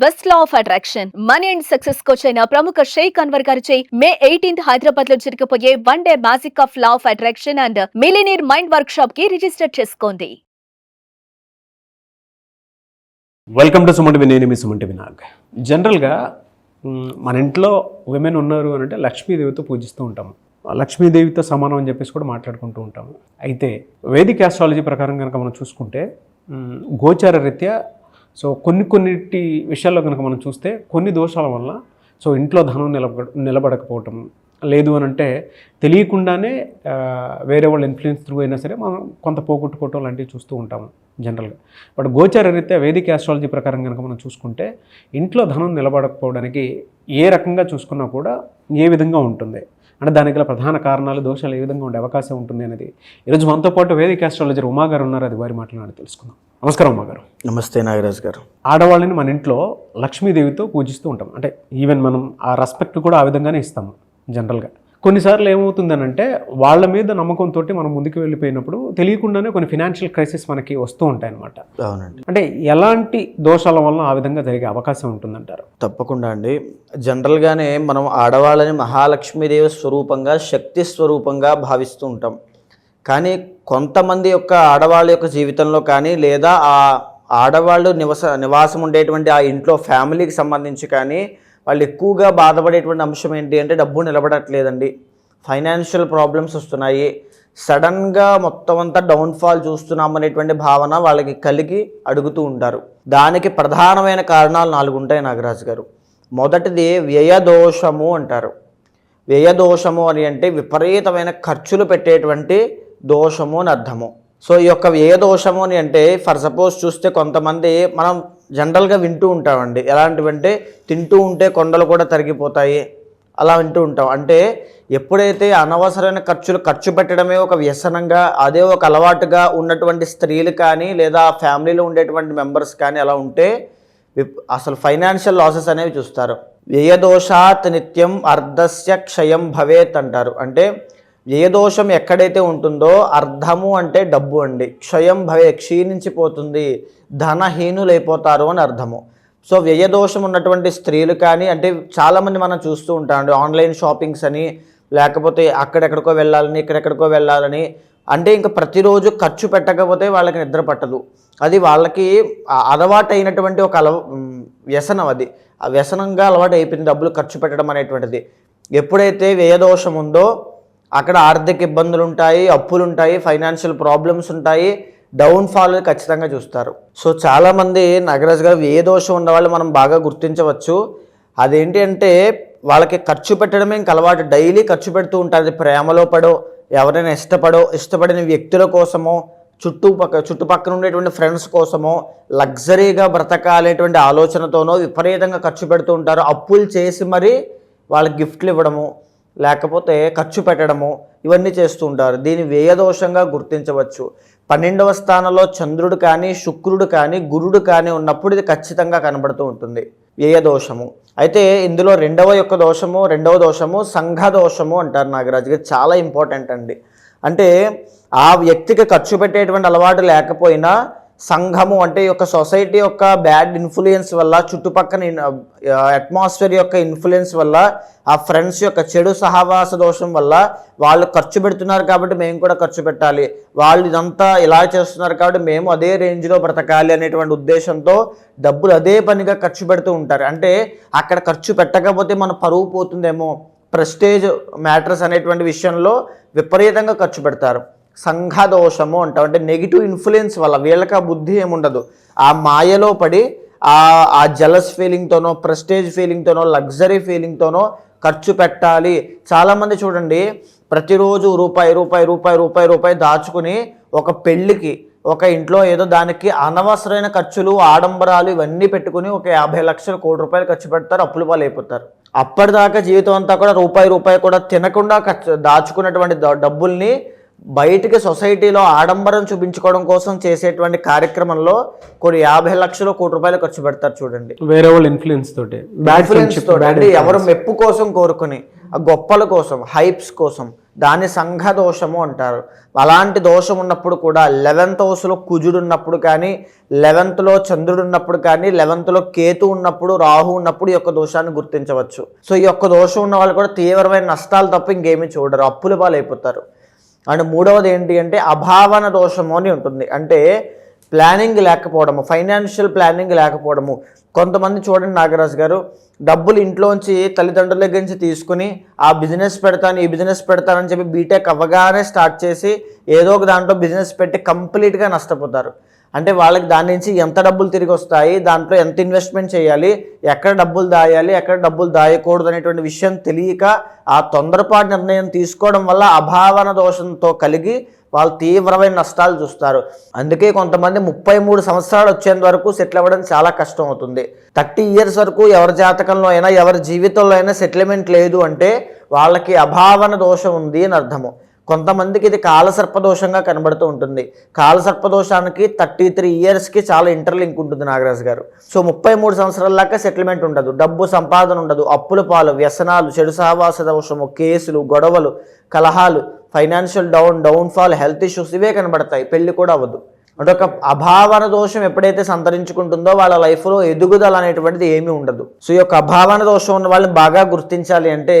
Best law of attraction. Money and success coach అయిన ప్రముఖ షేక్ అన్వర్ గారిచే మే ఎయిటీన్త్ హైదరాబాద్లో జరగబోయే one day magic of law of attraction and millionaire mind work షాప్కి register చేసుకోండి welcome to సుమంటి నేను మీ సుమంటి వినాగ్ జనరల్గా మన ఇంట్లో విమెన్ ఉన్నారు అని అంటే లక్ష్మీదేవితో పూజిస్తూ ఉంటాము లక్ష్మీదేవితో సమానం అని చెప్పేసి కూడా మాట్లాడుకుంటూ ఉంటాము అయితే వేదిక ఆస్ట్రాలజీ ప్రకారం కనుక మనం చూసుకుంటే గోచార రీత్యా సో కొన్ని కొన్నిటి విషయాల్లో కనుక మనం చూస్తే కొన్ని దోషాల వల్ల సో ఇంట్లో ధనం నిలబడ నిలబడకపోవటం లేదు అని అంటే తెలియకుండానే వేరే వాళ్ళ ఇన్ఫ్లుయెన్స్ త్రూ అయినా సరే మనం కొంత పోగొట్టుకోవటం లాంటివి చూస్తూ ఉంటాము జనరల్గా బట్ గోచార రీత్యా వేదిక ఆస్ట్రాలజీ ప్రకారం కనుక మనం చూసుకుంటే ఇంట్లో ధనం నిలబడకపోవడానికి ఏ రకంగా చూసుకున్నా కూడా ఏ విధంగా ఉంటుంది? అంటే దానికి గల ప్రధాన కారణాలు దోషాలు ఏ విధంగా ఉండే అవకాశం ఉంటుంది అనేది. ఈరోజు మనతో పాటు వేదిక ఆస్ట్రాలజర్ ఉమా గారు ఉన్నారు. అది వారి మాట్లాడి తెలుసుకుందాం. నమస్కారం ఉమా గారు. నమస్తే నాగరాజ్ గారు. ఆడవాళ్ళని మన ఇంట్లో లక్ష్మీదేవితో పూజిస్తూ ఉంటాం. అంటే ఈవెన్ మనం ఆ రెస్పెక్ట్ కూడా ఆ విధంగానే ఇస్తాము జనరల్గా కొన్నిసార్లు ఏమవుతుందనంటే వాళ్ళ మీద నమ్మకంతో మనం ముందుకు వెళ్ళిపోయినప్పుడు తెలియకుండానే కొన్ని ఫినాన్షియల్ క్రైసిస్ మనకి వస్తూ ఉంటాయి అన్నమాట అవునండి. అంటే ఎలాంటి దోషాల వల్ల ఆ విధంగా జరిగే అవకాశం ఉంటుందంటారు? తప్పకుండా అండి. జనరల్గానే మనం ఆడవాళ్ళని మహాలక్ష్మీదేవి స్వరూపంగా శక్తి స్వరూపంగా భావిస్తూ ఉంటాం. కానీ కొంతమంది యొక్క ఆడవాళ్ళ యొక్క జీవితంలో కానీ లేదా ఆ ఆడవాళ్ళు నివస నివాసం ఉండేటువంటి ఆ ఇంట్లో ఫ్యామిలీకి సంబంధించి కానీ వాళ్ళు ఎక్కువగా బాధపడేటువంటి అంశం ఏంటి అంటే డబ్బు నిలబడట్లేదండి. ఫైనాన్షియల్ ప్రాబ్లమ్స్ వస్తున్నాయి. సడన్గా మొత్తం అంతా డౌన్ఫాల్ చూస్తున్నాం అనేటువంటి భావన వాళ్ళకి కలిగి అడుగుతూ ఉంటారు. దానికి ప్రధానమైన కారణాలు నాలుగు ఉంటాయి నాగరాజు గారు. మొదటిది వ్యయదోషము అంటారు. వ్యయదోషము అని అంటే విపరీతమైన ఖర్చులు పెట్టేటువంటి దోషము అని అర్థము. సో ఈ యొక్క వ్యయదోషము అని అంటే ఫర్ సపోజ్ చూస్తే కొంతమంది మనం జనరల్గా వింటూ ఉంటామండి. ఎలాంటివంటే తింటూ ఉంటే కొండలు కూడా తరిగిపోతాయి. అలా వింటూ ఉంటాం. అంటే ఎప్పుడైతే అనవసరమైన ఖర్చులు ఖర్చు పెట్టడమే ఒక వ్యసనంగా అదే ఒక అలవాటుగా ఉన్నటువంటి స్త్రీలు కానీ లేదా ఫ్యామిలీలో ఉండేటువంటి మెంబర్స్ కానీ అలా ఉంటే అసలు ఫైనాన్షియల్ లాసెస్ అనేవి చూస్తారు. వ్యయదోషాత్ నిత్యం అర్ధస్య క్షయం భవేత్ అంటారు. అంటే వ్యయదోషం ఎక్కడైతే ఉంటుందో అర్ధము అంటే డబ్బు అండి. క్షయం భవే క్షీణించిపోతుంది. ధనహీనులైపోతారు అని అర్థము. సో వ్యయదోషం ఉన్నటువంటి స్త్రీలు కానీ అంటే చాలామంది మనం చూస్తూ ఉంటామండి ఆన్లైన్ షాపింగ్స్ అని లేకపోతే అక్కడెక్కడికో వెళ్ళాలని ఇక్కడెక్కడికో వెళ్ళాలని. అంటే ఇంకా ప్రతిరోజు ఖర్చు పెట్టకపోతే వాళ్ళకి నిద్ర పట్టదు. అది వాళ్ళకి అలవాటు అయినటువంటి ఒక అలవ వ్యసనం అది. ఆ వ్యసనంగా అలవాటు అయిపోయింది డబ్బులు ఖర్చు పెట్టడం అనేటువంటిది. ఎప్పుడైతే వ్యయదోషం ఉందో అక్కడ ఆర్థిక ఇబ్బందులు ఉంటాయి అప్పులు ఉంటాయి ఫైనాన్షియల్ ప్రాబ్లమ్స్ ఉంటాయి డౌన్ఫాల్ ఖచ్చితంగా చూస్తారు. సో చాలామంది నగరాజ్ గారు ఏ దోషం ఉన్నవాళ్ళు మనం బాగా గుర్తించవచ్చు. అదేంటి అంటే వాళ్ళకి ఖర్చు పెట్టడమే ఇంక అలవాటు. డైలీ ఖర్చు పెడుతూ ఉంటారు. అది ప్రేమలో పడో ఎవరైనా ఇష్టపడో ఇష్టపడిన వ్యక్తుల కోసమో చుట్టుపక్క చుట్టుపక్కల ఉండేటువంటి ఫ్రెండ్స్ కోసమో లగ్జరీగా బ్రతకాలేటువంటి ఆలోచనతోనో విపరీతంగా ఖర్చు పెడుతూ ఉంటారు. అప్పులు చేసి మరీ వాళ్ళకి గిఫ్ట్లు ఇవ్వడము లేకపోతే ఖర్చు పెట్టడము ఇవన్నీ చేస్తూ ఉంటారు. దీని వ్యయదోషంగా గుర్తించవచ్చు. పన్నెండవ స్థానంలో చంద్రుడు కానీ శుక్రుడు కానీ గురుడు కానీ ఉన్నప్పుడు ఇది ఖచ్చితంగా కనబడుతూ ఉంటుంది. వ్యయదోషము అయితే ఇందులో రెండవ యొక్క దోషము రెండవ దోషము సంఘ దోషము అంటారు నాగరాజు గారు. చాలా ఇంపార్టెంట్ అండి. అంటే ఆ వ్యక్తికి ఖర్చు పెట్టేటువంటి అలవాటు లేకపోయినా సంఘము అంటే ఈ యొక్క సొసైటీ యొక్క బ్యాడ్ ఇన్ఫ్లుయెన్స్ వల్ల చుట్టుపక్కల అట్మాస్ఫియర్ యొక్క ఇన్ఫ్లుయెన్స్ వల్ల ఆ ఫ్రెండ్స్ యొక్క చెడు సహవాస దోషం వల్ల వాళ్ళు ఖర్చు పెడుతున్నారు కాబట్టి మేము కూడా ఖర్చు పెట్టాలి. వాళ్ళు ఇదంతా ఇలా చేస్తున్నారు కాబట్టి మేము అదే రేంజ్లో బ్రతకాలి అనేటువంటి ఉద్దేశంతో డబ్బులు అదే పనిగా ఖర్చు పెడుతూ ఉంటారు. అంటే అక్కడ ఖర్చు పెట్టకపోతే మన పరువు పోతుందేమో ప్రెస్టేజ్ మ్యాటర్స్ అనేటువంటి విషయంలో విపరీతంగా ఖర్చు పెడతారు. సంఘదోషము అంటాం. అంటే నెగిటివ్ ఇన్ఫ్లుయెన్స్ వల్ల వీళ్ళకి ఆ బుద్ధి ఏముండదు. ఆ మాయలో పడి ఆ ఆ జలస్ ఫీలింగ్తోనో ప్రెస్టేజ్ ఫీలింగ్తోనో లగ్జరీ ఫీలింగ్తోనో ఖర్చు పెట్టాలి. చాలామంది చూడండి ప్రతిరోజు రూపాయి రూపాయి రూపాయి రూపాయి రూపాయి దాచుకుని ఒక పెళ్ళికి ఒక ఇంట్లో ఏదో దానికి అనవసరమైన ఖర్చులు ఆడంబరాలు ఇవన్నీ పెట్టుకుని ఒక యాభై లక్షలు కోటి రూపాయలు ఖర్చు పెడతారు అప్పుల పాలైపోతారు. అప్పటిదాకా జీవితం అంతా కూడా రూపాయి రూపాయి కూడా తినకుండా ఖర్చు దాచుకున్నటువంటి డబ్బుల్ని బయటికి సొసైటీలో ఆడంబరం చూపించుకోవడం కోసం చేసేటువంటి కార్యక్రమంలో కొన్ని యాభై లక్షలు కోటి రూపాయలు ఖర్చు పెడతారు చూడండి. వేరే వాళ్ళ ఇన్ఫ్లుయెన్స్ తోటి. అంటే ఎవరు మెప్పు కోసం కోరుకుని ఆ గొప్పల కోసం హైప్స్ కోసం దాన్ని సంఘ దోషము అంటారు. అలాంటి దోషం ఉన్నప్పుడు కూడా లెవెన్త్ హౌస్లో కుజుడు ఉన్నప్పుడు కానీ లెవెన్త్లో చంద్రుడు ఉన్నప్పుడు కానీ లెవెన్త్లో కేతు ఉన్నప్పుడు రాహు ఉన్నప్పుడు ఈ యొక్క దోషాన్ని గుర్తించవచ్చు. సో ఈ యొక్క దోషం ఉన్న వాళ్ళు కూడా తీవ్రమైన నష్టాలు తప్ప ఇంకేమీ చూడరు. అప్పుల పాలైపోతారు. అండ్ మూడవది ఏంటి అంటే అభావన దోషము అని ఉంటుంది. అంటే ప్లానింగ్ లేకపోవడము ఫైనాన్షియల్ ప్లానింగ్ లేకపోవడము. కొంతమంది చూడండి నాగరాజు గారు డబ్బులు ఇంట్లోంచి తల్లిదండ్రుల దగ్గర నుంచి తీసుకుని ఆ బిజినెస్ పెడతాను ఈ బిజినెస్ పెడతానని చెప్పి బీటెక్ అవ్వగానే స్టార్ట్ చేసి ఏదో ఒక దాంట్లో బిజినెస్ పెట్టి కంప్లీట్గా నష్టపోతారు. అంటే వాళ్ళకి దాని నుంచి ఎంత డబ్బులు తిరిగి వస్తాయి దాంట్లో ఎంత ఇన్వెస్ట్మెంట్ చేయాలి ఎక్కడ డబ్బులు దాయాలి ఎక్కడ డబ్బులు దాయకూడదు అనేటువంటి విషయం తెలియక ఆ తొందరపాటు నిర్ణయం తీసుకోవడం వల్ల అభావన దోషంతో కలిగి వాళ్ళు తీవ్రమైన నష్టాలు చూస్తారు. అందుకే కొంతమంది ముప్పై మూడు సంవత్సరాలు వచ్చేంత వరకు సెటిల్ అవ్వడం చాలా కష్టం అవుతుంది. థర్టీ ఇయర్స్ వరకు ఎవరి జాతకంలో అయినా ఎవరి జీవితంలో అయినా సెటిల్మెంట్ లేదు అంటే వాళ్ళకి అభావన దోషం ఉంది అని అర్థము. కొంతమందికి ఇది కాలసర్పదోషంగా కనబడుతూ ఉంటుంది. కాలసర్పదోషానికి థర్టీ త్రీ ఇయర్స్కి చాలా ఇంటర్లింక్ ఉంటుంది నాగరాజు గారు. సో ముప్పై మూడు సంవత్సరాల దాకా సెటిల్మెంట్ ఉండదు. డబ్బు సంపాదన ఉండదు. అప్పుల పాలు వ్యసనాలు చెడు సహవాస దోషము కేసులు గొడవలు కలహాలు financial down downfall health issues ఇవే కనబడతాయి. పెళ్ళి కూడా అవ్వదు. అంటే ఒక అభావన దోషం ఎప్పుడైతే సంతరించుకుంటుందో వాళ్ళ లైఫ్లో ఎదుగుదల అనేటువంటిది ఏమీ ఉండదు. సో ఈ యొక్క అభావన దోషం ఉన్న వాళ్ళని బాగా గుర్తించాలి అంటే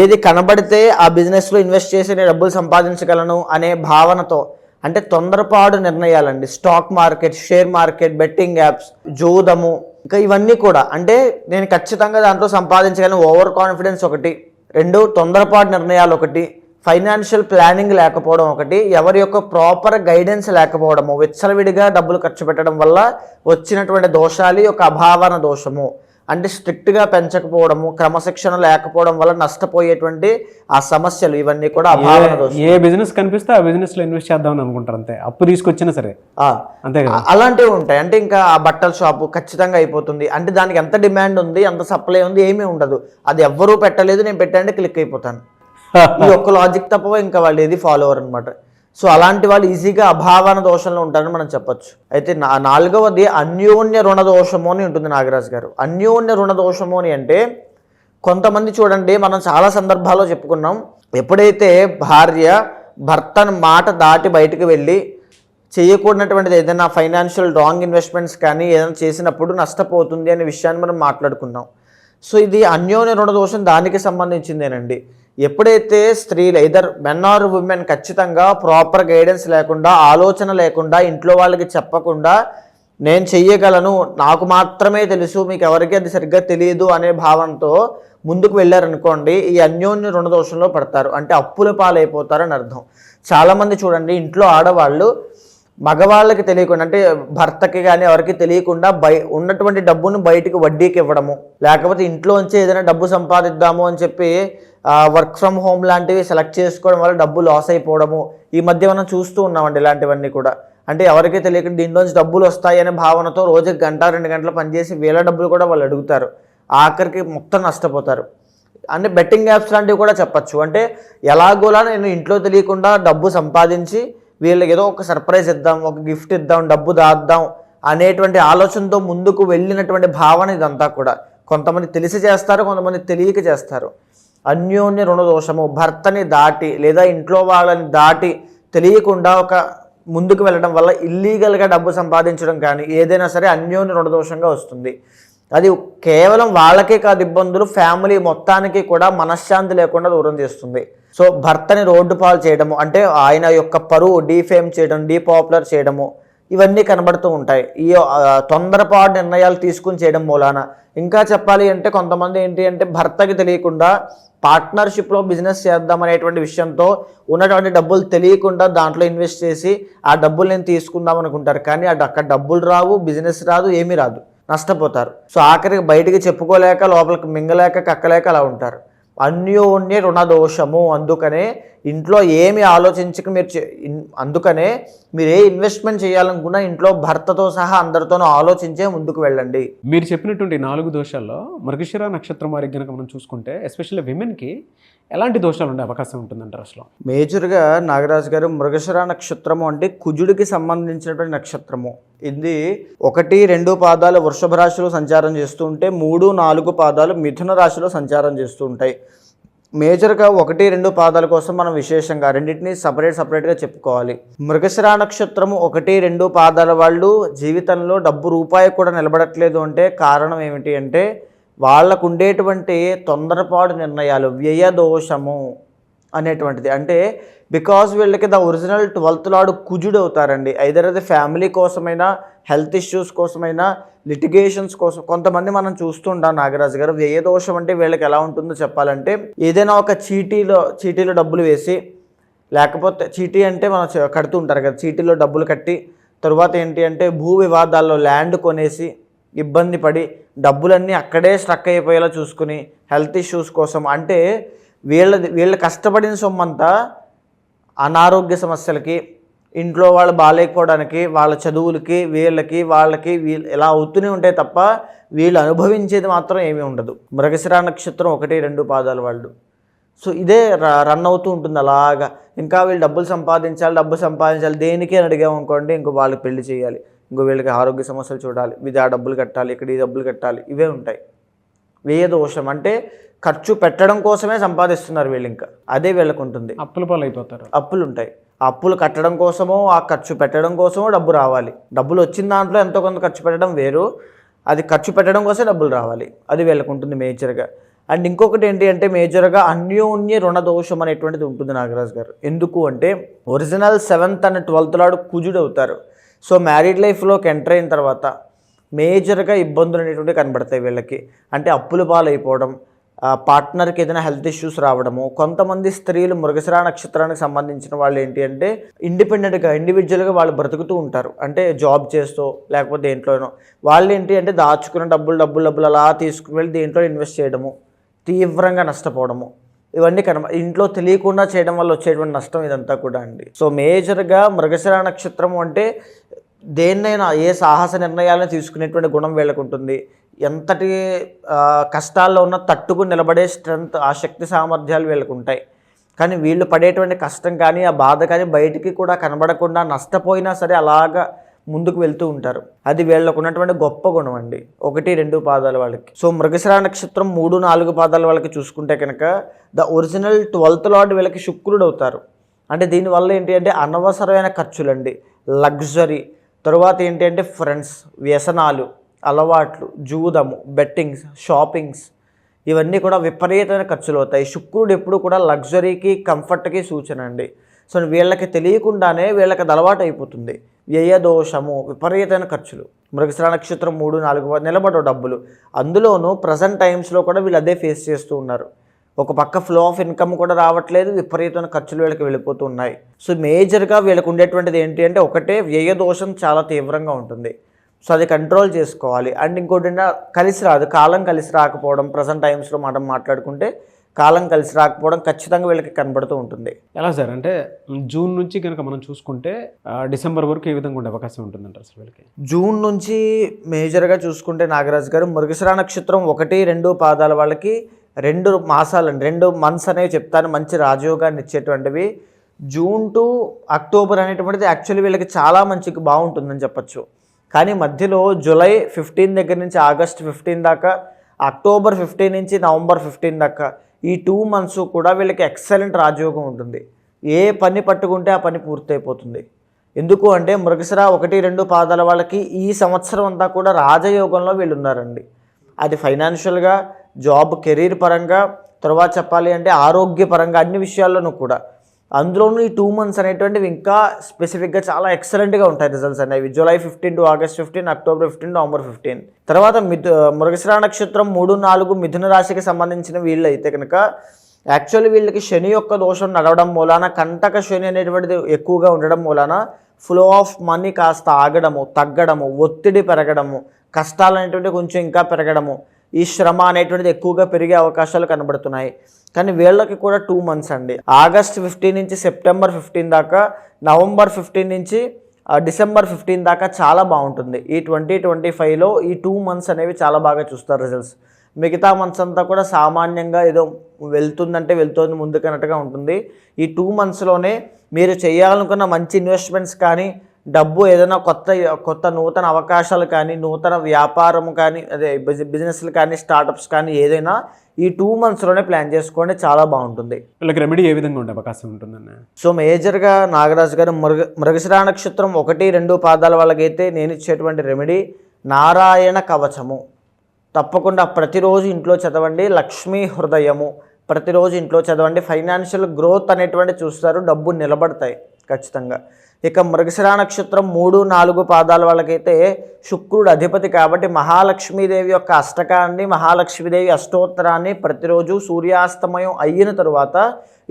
ఏది కనబడితే ఆ బిజినెస్లో ఇన్వెస్ట్ చేసి నేను డబ్బులు సంపాదించగలను అనే భావనతో అంటే తొందరపాటు నిర్ణయాలండి. Stock market share market betting apps జూదము ఇంకా ఇవన్నీ కూడా. అంటే నేను ఖచ్చితంగా దాంట్లో సంపాదించగలను ఓవర్ కాన్ఫిడెన్స్ ఒకటి. రెండు తొందరపాటు నిర్ణయాలు ఒకటి. ఫైనాన్షియల్ ప్లానింగ్ లేకపోవడం ఒకటి ఎవరి యొక్క ప్రాపర్ గైడెన్స్ లేకపోవడము విచ్చలవిడిగా డబ్బులు ఖర్చు పెట్టడం వల్ల వచ్చినటువంటి దోషాలు యొక్క అభావన దోషము. అంటే స్ట్రిక్ట్గా పెంచకపోవడము క్రమశిక్షణ లేకపోవడం వల్ల నష్టపోయేటువంటి ఆ సమస్యలు ఇవన్నీ కూడా అభావన దోషం. ఏ బిజినెస్ కనిపిస్తే ఆ బిజినెస్లో ఇన్వెస్ట్ చేద్దామని అనుకుంటారు అంతే. అప్పు తీసుకొచ్చినా సరే. అంతే కదా? అలాంటివి ఉంటాయి. అంటే ఇంకా ఆ బట్టల షాపు ఖచ్చితంగా అయిపోతుంది. అంటే దానికి ఎంత డిమాండ్ ఉంది ఎంత సప్లై ఉంది ఏమీ ఉండదు. అది ఎవ్వరూ పెట్టలేదు నేను పెట్టండి క్లిక్ అయిపోతాను. ఈ ఒక్క లాజిక్ తప్ప ఇంకా వాళ్ళు ఏది ఫాలోవర్ అనమాట సో అలాంటి వాళ్ళు ఈజీగా అభావన దోషంలో ఉంటారని మనం చెప్పొచ్చు. అయితే నా నాలుగవది అన్యోన్య రుణ దోషము అని ఉంటుంది నాగరాజు గారు. అన్యోన్య రుణ దోషము అని అంటే కొంతమంది చూడండి మనం చాలా సందర్భాల్లో చెప్పుకున్నాం ఎప్పుడైతే భార్య భర్తను మాట దాటి బయటకు వెళ్ళి చేయకూడనటువంటిది ఏదైనా ఫైనాన్షియల్ రాంగ్ ఇన్వెస్ట్మెంట్స్ కానీ ఏదైనా చేసినప్పుడు నష్టపోతుంది అనే విషయాన్ని మనం మాట్లాడుకున్నాం. సో ఇది అన్యోన్య రుణ దోషం దానికి సంబంధించిందేనండి. ఎప్పుడైతే స్త్రీలు ఇదర్ మెన్ ఆర్ ఉమెన్ ఖచ్చితంగా ప్రాపర్ గైడెన్స్ లేకుండా ఆలోచన లేకుండా ఇంట్లో వాళ్ళకి చెప్పకుండా నేను చెయ్యగలను నాకు మాత్రమే తెలుసు మీకు ఎవరికి అది సరిగ్గా తెలియదు అనే భావంతో ముందుకు వెళ్ళారనుకోండి ఈ అన్యోన్య రుణదోషంలో పడతారు. అంటే అప్పుల పాలైపోతారని అర్థం. చాలామంది చూడండి ఇంట్లో ఆడవాళ్ళు మగవాళ్ళకి తెలియకుండా అంటే భర్తకి కానీ ఎవరికి తెలియకుండా బయ ఉన్నటువంటి డబ్బును బయటికి వడ్డీకి ఇవ్వడము. లేకపోతే ఇంట్లోంచి ఏదైనా డబ్బు సంపాదిద్దాము అని చెప్పి వర్క్ ఫ్రమ్ హోమ్ లాంటివి సెలెక్ట్ చేసుకోవడం వల్ల డబ్బు లాస్ అయిపోవడము. ఈ మధ్య మనం చూస్తూ ఉన్నామండి ఇలాంటివన్నీ కూడా. అంటే ఎవరికీ తెలియకుండా దీంట్లోంచి డబ్బులు వస్తాయి అనే భావనతో రోజుకి గంట రెండు గంటలు పనిచేసి వేల డబ్బులు కూడా వాళ్ళు అడుగుతారు. ఆఖరికి మొత్తం నష్టపోతారు. అంటే బెట్టింగ్ యాప్స్ లాంటివి కూడా చెప్పచ్చు. అంటే ఎలాగోలా నేను ఇంట్లో తెలియకుండా డబ్బు సంపాదించి వీళ్ళకి ఏదో ఒక సర్ప్రైజ్ ఇద్దాం ఒక గిఫ్ట్ ఇద్దాం డబ్బు దాద్దాం అనేటువంటి ఆలోచనతో ముందుకు వెళ్ళినటువంటి భావన ఇదంతా కూడా. కొంతమంది తెలిసి చేస్తారు కొంతమంది తెలియక చేస్తారు. అన్యోన్య రుణదోషము భర్తని దాటి లేదా ఇంట్లో వాళ్ళని దాటి తెలియకుండా ఒక ముందుకు వెళ్ళడం వల్ల ఇల్లీగల్గా డబ్బు సంపాదించడం కానీ ఏదైనా సరే అన్యోన్య రుణదోషంగా వస్తుంది. అది కేవలం వాళ్ళకే కాదు ఇబ్బందులు ఫ్యామిలీ మొత్తానికి కూడా మనశ్శాంతి లేకుండా దూరం చేస్తుంది. సో భర్తని రోడ్డు పాలు చేయడము అంటే ఆయన యొక్క పరువు డీఫేమ్ చేయడం డీపాపులర్ చేయడము ఇవన్నీ కనబడుతూ ఉంటాయి. ఈ తొందరపాటు నిర్ణయాలు తీసుకుని చేయడం మూలాన. ఇంకా చెప్పాలి అంటే కొంతమంది ఏంటి అంటే భర్తకి తెలియకుండా పార్ట్నర్షిప్లో బిజినెస్ చేద్దాం అనేటువంటి విషయంతో ఉన్నటువంటి డబ్బులు తెలియకుండా దాంట్లో ఇన్వెస్ట్ చేసి ఆ డబ్బులు నేను తీసుకుందాం అనుకుంటారు. కానీ అటు అక్కడ డబ్బులు రావు బిజినెస్ రాదు ఏమీ రాదు. నష్టపోతారు. సో ఆఖరికి బయటికి చెప్పుకోలేక లోపలికి మింగలేక కక్కలేక అలా ఉంటారు. అన్యోన్య రుణదోషము. అందుకనే ఇంట్లో ఏమి ఆలోచించక మీరు అందుకనే మీరు ఏ ఇన్వెస్ట్మెంట్ చేయాలనుకున్నా ఇంట్లో భర్తతో సహా అందరితోనూ ఆలోచించే ముందుకు వెళ్ళండి. మీరు చెప్పినటువంటి నాలుగు దోషాల్లో మృగశిర నక్షత్రం వారికి కనుక మనం చూసుకుంటే ఎస్పెషల్లీ విమెన్కి ఎలాంటి దోషాలు ఉండే అవకాశం ఉంటుందంటారు అసలు? మేజర్గా నాగరాజు గారు మృగశిర నక్షత్రము అంటే కుజుడికి సంబంధించినటువంటి నక్షత్రము. ఇది ఒకటి రెండు పాదాలు వృషభ రాశిలో సంచారం చేస్తూ ఉంటే మూడు నాలుగు పాదాలు మిథున రాశిలో సంచారం చేస్తూ ఉంటాయి. మేజర్గా ఒకటి రెండు పాదాల కోసం మనం విశేషంగా రెండింటిని సపరేట్ సపరేట్గా చెప్పుకోవాలి. మృగశిరా నక్షత్రము ఒకటి రెండు పాదాల వాళ్ళు జీవితంలో డబ్బు రూపాయి కూడా నిలబడట్లేదు అంటే కారణం ఏమిటి అంటే వాళ్ళకు ఉండేటువంటి తొందరపాటు నిర్ణయాలు వ్యయ దోషము అనేటువంటిది. అంటే బికాజ్ వీళ్ళకి ద ఒరిజినల్ ట్వెల్త్ లాడు కుజుడు అవుతారండి ఐదర్ అది ఫ్యామిలీ కోసమైనా హెల్త్ ఇష్యూస్ కోసమైనా లిటిగేషన్స్ కోసం కొంతమంది మనం చూస్తుంటాం నాగరాజు గారు వ్యయదోషం అంటే వీళ్ళకి ఎలా ఉంటుందో చెప్పాలంటే ఏదైనా ఒక చీటీలో చీటీలో డబ్బులు వేసి లేకపోతే చీటీ అంటే మనం కడుతూ ఉంటారు కదా చీటీలో డబ్బులు కట్టి తరువాత ఏంటి అంటే భూ వివాదాల్లో ల్యాండ్ కొనేసి ఇబ్బంది పడి డబ్బులన్నీ అక్కడే స్ట్రక్ అయిపోయేలా చూసుకుని హెల్త్ ఇష్యూస్ కోసం అంటే వీళ్ళ వీళ్ళ కష్టపడిన సొమ్మంతా అనారోగ్య సమస్యలకి ఇంట్లో వాళ్ళు బాగాలేకపోవడానికి వాళ్ళ చదువులకి వీళ్ళకి వాళ్ళకి వీళ్ళు ఇలా అవుతూనే ఉంటాయి తప్ప వీళ్ళు అనుభవించేది మాత్రం ఏమీ ఉండదు. మృగశిరా నక్షత్రం ఒకటి రెండు పాదాలు వాళ్ళు. సో ఇదే ర- రన్ అవుతూ ఉంటుంది అలాగా. ఇంకా వీళ్ళు డబ్బులు సంపాదించాలి డబ్బు సంపాదించాలి దేనికి అని అడిగాము అనుకోండి ఇంకో వాళ్ళకి పెళ్ళి చేయాలి. ఇంకో వీళ్ళకి ఆరోగ్య సమస్యలు చూడాలి. ఇది ఆ డబ్బులు కట్టాలి ఇక్కడ ఈ డబ్బులు కట్టాలి ఇవే ఉంటాయి. వ్యయ దోషం అంటే ఖర్చు పెట్టడం కోసమే సంపాదిస్తున్నారు వీళ్ళు ఇంకా. అదే వీళ్ళకు ఉంటుంది. అప్పుల పాలు అయిపోతారు అప్పులు ఉంటాయి. అప్పులు కట్టడం కోసమో ఆ ఖర్చు పెట్టడం కోసమో డబ్బు రావాలి. డబ్బులు వచ్చిన దాంట్లో ఎంతో కొంత ఖర్చు పెట్టడం వేరు. అది ఖర్చు పెట్టడం కోసమే డబ్బులు రావాలి. అది వీళ్ళకు ఉంటుంది మేజర్గా. అండ్ ఇంకొకటి ఏంటి అంటే మేజర్గా అన్యోన్య రుణ దోషం అనేటువంటిది ఉంటుంది నాగరాజ్ గారు. ఎందుకు అంటే original seventh and twelfth lord కుజుడు అవుతారు సో మ్యారీడ్ లైఫ్లోకి ఎంటర్ అయిన తర్వాత మేజర్గా ఇబ్బందులు అనేటువంటివి కనబడతాయి వీళ్ళకి. అంటే అప్పుల పాలైపోవడం పార్ట్నర్కి ఏదైనా హెల్త్ ఇష్యూస్ రావడము కొంతమంది స్త్రీలు మృగశిరా నక్షత్రానికి సంబంధించిన వాళ్ళు ఏంటి అంటే ఇండిపెండెంట్గా ఇండివిజువల్గా వాళ్ళు బ్రతుకుతూ ఉంటారు. అంటే జాబ్ చేస్తూ లేకపోతే దేంట్లోనో. వాళ్ళు ఏంటి అంటే దాచుకున్న డబ్బులు డబ్బులు డబ్బులు అలా తీసుకుని వెళ్ళి దేంట్లో ఇన్వెస్ట్ చేయడము తీవ్రంగా నష్టపోవడము. ఇవన్నీ కనబ ఇంట్లో తెలియకుండా చేయడం వల్ల వచ్చేటువంటి నష్టం ఇదంతా కూడా అండి. సో మేజర్గా మృగశిర నక్షత్రం అంటే దేన్నైనా ఏ సాహస నిర్ణయాలను తీసుకునేటువంటి గుణం వీళ్ళకు ఉంటుంది ఎంతటి కష్టాల్లో ఉన్న తట్టుకు నిలబడే స్ట్రెంగ్త్ ఆ శక్తి సామర్థ్యాలు వీళ్ళకు ఉంటాయి. కానీ వీళ్ళు పడేటువంటి కష్టం కానీ ఆ బాధ కానీ బయటికి కూడా కనబడకుండా నష్టపోయినా సరే అలాగా ముందుకు వెళ్తూ ఉంటారు. అది వీళ్ళకు ఉన్నటువంటి గొప్ప గుణం అండి. ఒకటి రెండు పాదాల వాళ్ళకి. సో మృగశిరా నక్షత్రం మూడు నాలుగు పాదాల వాళ్ళకి చూసుకుంటే కనుక ద ఒరిజినల్ ట్వెల్త్ లార్డ్ వీళ్ళకి శుక్రుడు అవుతారు. అంటే దీనివల్ల ఏంటి అంటే అనవసరమైన ఖర్చులండి. లగ్జరీ. తరువాత ఏంటి అంటే ఫ్రెండ్స్ వ్యసనాలు. అలవాట్లు జూదము బెట్టింగ్స్ షాపింగ్స్ ఇవన్నీ కూడా విపరీతమైన ఖర్చులు అవుతాయి. శుక్రుడు ఎప్పుడు కూడా లగ్జరీకి కంఫర్ట్కి సూచన అండి. సో వీళ్ళకి తెలియకుండానే వీళ్ళకి అది అలవాటు అయిపోతుంది. వ్యయ దోషము విపరీతమైన ఖర్చులు. మృగశ్ర నక్షత్రం మూడు నాలుగు నిలబడవు డబ్బులు. అందులోనూ ప్రజెంట్ టైమ్స్లో కూడా వీళ్ళు అదే ఫేస్ చేస్తూ ఉన్నారు. ఒక పక్క ఫ్లో ఆఫ్ ఇన్కమ్ కూడా రావట్లేదు విపరీతమైన ఖర్చులు వీళ్ళకి వెళ్ళిపోతూ ఉన్నాయి. సో మేజర్గా వీళ్ళకు ఉండేటువంటిది ఏంటి అంటే ఒకటే వ్యయ దోషం చాలా తీవ్రంగా ఉంటుంది. సో అది కంట్రోల్ చేసుకోవాలి. అండ్ ఇంకోటి కలిసి రాదు. కాలం కలిసి రాకపోవడం ప్రజెంట్ టైమ్స్లో మనం మాట్లాడుకుంటే కాలం కలిసి రాకపోవడం ఖచ్చితంగా వీళ్ళకి కనబడుతూ ఉంటుంది. ఎలా సార్? అంటే జూన్ నుంచి కనుక మనం చూసుకుంటే డిసెంబర్ వరకు ఏ విధంగా ఉండే అవకాశం ఉంటుందంటారు అసలు వీళ్ళకి? జూన్ నుంచి మేజర్గా చూసుకుంటే నాగరాజు గారు మృగశిర నక్షత్రం ఒకటి రెండు పాదాల వాళ్ళకి రెండు మాసాలండి. రెండు మంత్స్ అనేవి చెప్తాను. మంచి రాజయోగాన్ని ఇచ్చేటువంటివి. జూన్ టు అక్టోబర్ అనేటువంటిది యాక్చువల్లీ వీళ్ళకి చాలా మంచి బాగుంటుందని చెప్పొచ్చు. కానీ మధ్యలో జూలై ఫిఫ్టీన్ దగ్గర నుంచి ఆగస్ట్ ఫిఫ్టీన్ దాకా అక్టోబర్ ఫిఫ్టీన్ నుంచి నవంబర్ ఫిఫ్టీన్ దాకా ఈ టూ మంత్స్ కూడా వీళ్ళకి ఎక్సలెంట్ రాజయోగం ఉంటుంది. ఏ పని పట్టుకుంటే ఆ పని పూర్తయిపోతుంది. ఎందుకు అంటే మృగశిర ఒకటి రెండు పాదాల వాళ్ళకి ఈ సంవత్సరం అంతా కూడా రాజయోగంలో వీళ్ళు ఉన్నారండి అది ఫైనాన్షియల్గా జాబ్ కెరీర్ పరంగా తర్వాత చెప్పాలి అంటే ఆరోగ్యపరంగా అన్ని విషయాల్లోనూ కూడా. అందులోనూ ఈ టూ మంత్స్ అనేటువంటివి ఇంకా స్పెసిఫిక్గా చాలా ఎక్సలెంట్గా ఉంటాయి రిజల్ట్స్ అనేవి. July fifteen to August fifteen October fifteen November fifteen తర్వాత మిథు మృగశిరా నక్షత్రం మూడు నాలుగు మిథున రాశికి సంబంధించిన వీళ్ళు అయితే కనుక యాక్చువల్లీ వీళ్ళకి శని యొక్క దోషం నడవడం మూలాన కంటక శని అనేటువంటిది ఎక్కువగా ఉండడం మూలాన ఫ్లో ఆఫ్ మనీ కాస్త ఆగడము తగ్గడము ఒత్తిడి పెరగడము కష్టాలు అనేటువంటివి కొంచెం ఇంకా పెరగడము ఈ శ్రమ అనేటువంటిది ఎక్కువగా పెరిగే అవకాశాలు కనబడుతున్నాయి. కానీ వీళ్ళకి కూడా టూ మంత్స్ అండి. ఆగస్ట్ ఫిఫ్టీన్ నుంచి సెప్టెంబర్ ఫిఫ్టీన్ దాకా నవంబర్ ఫిఫ్టీన్ నుంచి డిసెంబర్ ఫిఫ్టీన్ దాకా చాలా బాగుంటుంది. ఈ ట్వంటీ ట్వంటీ ఫైవ్లో ఈ టూ మంత్స్ అనేవి చాలా బాగా చూస్తారు రిజల్ట్స్ మిగతా మంత్స్ అంతా కూడా సామాన్యంగా ఏదో వెళ్తుందంటే వెళ్తుంది ముందుకన్నట్టుగా ఉంటుంది. ఈ టూ మంత్స్లోనే మీరు చేయాలనుకున్న మంచి ఇన్వెస్ట్మెంట్స్ కానీ డబ్బు ఏదైనా కొత్త కొత్త నూతన అవకాశాలు కానీ నూతన వ్యాపారం కానీ అదే బిజ- బిజినెస్లు కానీ స్టార్టప్స్ కానీ ఏదైనా ఈ టూ మంత్స్లోనే ప్లాన్ చేసుకోండి. చాలా బాగుంటుంది. వీళ్ళకి రెమెడీ ఏ విధంగా ఉండే అవకాశం ఉంటుందన్న? సో మేజర్గా నాగరాజు గారు మృగ మృగశిరా నక్షత్రం ఒకటి రెండు పాదాల వాళ్ళకైతే నేను ఇచ్చేటువంటి రెమెడీ నారాయణ కవచము. తప్పకుండా ప్రతిరోజు ఇంట్లో చదవండి. లక్ష్మీ హృదయము. ప్రతిరోజు ఇంట్లో చదవండి. ఫైనాన్షియల్ గ్రోత్ అనేటువంటి చూస్తారు. డబ్బు నిలబడతాయి ఖచ్చితంగా. ఇక మృగశిరా నక్షత్రం మూడు నాలుగు పాదాల వాళ్ళకైతే శుక్రుడు అధిపతి కాబట్టి మహాలక్ష్మీదేవి యొక్క అష్టకాన్ని మహాలక్ష్మీదేవి అష్టోత్తరాన్ని ప్రతిరోజు సూర్యాస్తమయం అయిన తరువాత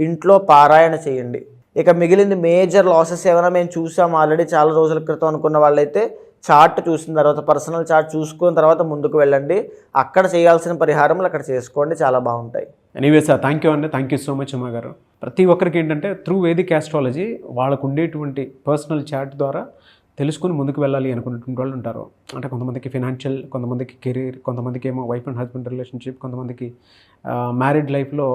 ఇంట్లో పారాయణ చేయండి. ఇక మిగిలింది మేజర్ లాసెస్ ఏమైనా మేము చూసాం ఆల్రెడీ చాలా రోజుల క్రితం అనుకున్న వాళ్ళైతే చార్ట్ చూసిన తర్వాత పర్సనల్ చార్ట్ చూసుకున్న తర్వాత ముందుకు వెళ్ళండి. అక్కడ చేయాల్సిన పరిహారములు అక్కడ చేసుకోండి చాలా బాగుంటాయి. ఎనీవేస్ థ్యాంక్ యూ అండి. థ్యాంక్ యూ సో మచ్ అమ్మ గారు ప్రతి ఒక్కరికి ఏంటంటే త్రూ వేదిక్ ఆస్ట్రాలజీ వాళ్ళకు ఉండేటువంటి పర్సనల్ చాట్ ద్వారా తెలుసుకుని ముందుకు వెళ్ళాలి అనుకున్నటువంటి వాళ్ళు ఉంటారు. అంటే కొంతమందికి ఫినాన్షియల్ కొంతమందికి కెరీర్ కొంతమందికి ఏమో వైఫ్ అండ్ హస్బెండ్ రిలేషన్షిప్ కొంతమందికి మ్యారీడ్ లైఫ్లో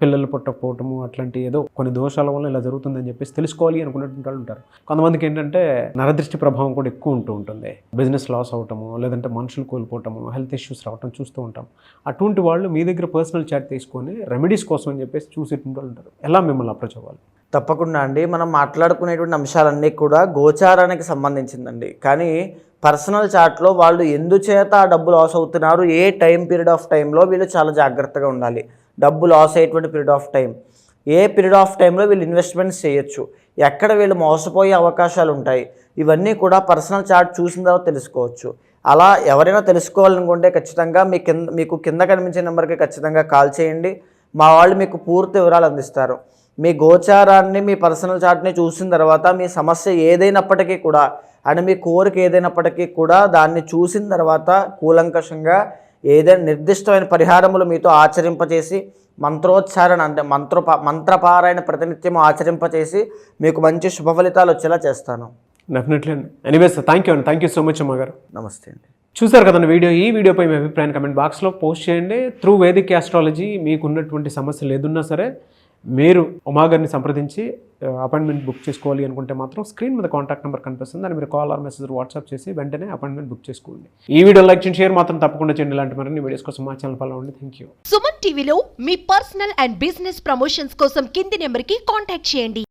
పిల్లలు పుట్టకపోవటము అట్లాంటి ఏదో కొన్ని దోషాల వల్ల ఇలా జరుగుతుందని చెప్పేసి తెలుసుకోవాలి అనుకున్నటువంటి వాళ్ళు ఉంటారు. కొంతమందికి ఏంటంటే నరదృష్టి ప్రభావం కూడా ఎక్కువ ఉంటూ ఉంటుంది. బిజినెస్ లాస్ అవటము లేదంటే మనుషులు కోల్పోవటము హెల్త్ ఇష్యూస్ రావటం చూస్తూ ఉంటాం. అటువంటి వాళ్ళు మీ దగ్గర పర్సనల్ చాట్ తీసుకొని రెమెడీస్ కోసం అని చెప్పేసి చూసేటువంటి వాళ్ళు ఉంటారు. ఎలా మిమ్మల్ని అప్రోచ్ అవ్వాలి? తప్పకుండా అండి. మనం మాట్లాడుకునేటువంటి అంశాలన్నీ కూడా గోచారానికి సంబంధించిందండి. కానీ పర్సనల్ చాట్లో వాళ్ళు ఎందుచేత ఆ డబ్బు లాస్ అవుతున్నారు ఏ టైం పీరియడ్ ఆఫ్ టైంలో వీళ్ళు చాలా జాగ్రత్తగా ఉండాలి. డబ్బు లాస్ అయ్యేటువంటి పీరియడ్ ఆఫ్ టైం. ఏ పీరియడ్ ఆఫ్ టైంలో వీళ్ళు ఇన్వెస్ట్మెంట్స్ చేయొచ్చు. ఎక్కడ వీళ్ళు మోసపోయే అవకాశాలు ఉంటాయి. ఇవన్నీ కూడా పర్సనల్ చార్ట్ చూసిన తర్వాత తెలుసుకోవచ్చు. అలా ఎవరైనా తెలుసుకోవాలనుకుంటే ఖచ్చితంగా మీ కింద మీకు కింద కనిపించే నెంబర్కి ఖచ్చితంగా కాల్ చేయండి. మా వాళ్ళు మీకు పూర్తి వివరాలు అందిస్తారు. మీ గోచారాన్ని మీ పర్సనల్ చార్ట్ని చూసిన తర్వాత మీ సమస్య ఏదైనప్పటికీ కూడా అండ్ మీ కోరిక ఏదైనప్పటికీ కూడా దాన్ని చూసిన తర్వాత కూలంకషంగా ఏదైనా నిర్దిష్టమైన పరిహారములు మీతో ఆచరింపచేసి మంత్రోచ్చారణ అంటే మంత్ర మంత్రపారాయణ ప్రతినిత్యం ఆచరింపచేసి మీకు మంచి శుభ ఫలితాలు వచ్చేలా చేస్తాను. డెఫినెట్లీ అండి. ఎనీవేస్ థ్యాంక్ యూ అండి. థ్యాంక్ యూ సో మచ్ అమ్మ గారు. నమస్తే అండి. చూసారు కదండి వీడియో? ఈ వీడియోపై మీ అభిప్రాయాన్ని కమెంట్ బాక్స్లో పోస్ట్ చేయండి. త్రూ వేదిక్ ఆస్ట్రాలజీ మీకు ఉన్నటువంటి సమస్యలు ఏదున్నా సరే మీరు ఉమాగర్ని సంప్రదించి అపాయింట్మెంట్ బుక్ చేసుకోవాలి అనుకుంటే మాత్రం స్క్రీన్ మీద కాంటాక్ట్ నెంబర్ కనిపిస్తుంది. దాన్ని మీరు కాల్ ఆర్ మెసేజ్ వాట్సాప్ చేసి వెంటనే అపాయింట్మెంట్ బుక్ చేసుకోండి. ఈ వీడియో లైక్ చేయండి షేర్ మాత్రం తప్పకుండా చేయండి. ఇలాంటి మరిన్ని వీడియోస్ కోసం మా ఛానల్ ఫాలో అవ్వండి. థ్యాంక్ యూ సుమన్ టీవీలో మీ పర్సనల్ అండ్ బిజినెస్ ప్రమోషన్స్ కోసం కింది నెంబర్కి కాంటాక్ట్ చేయండి.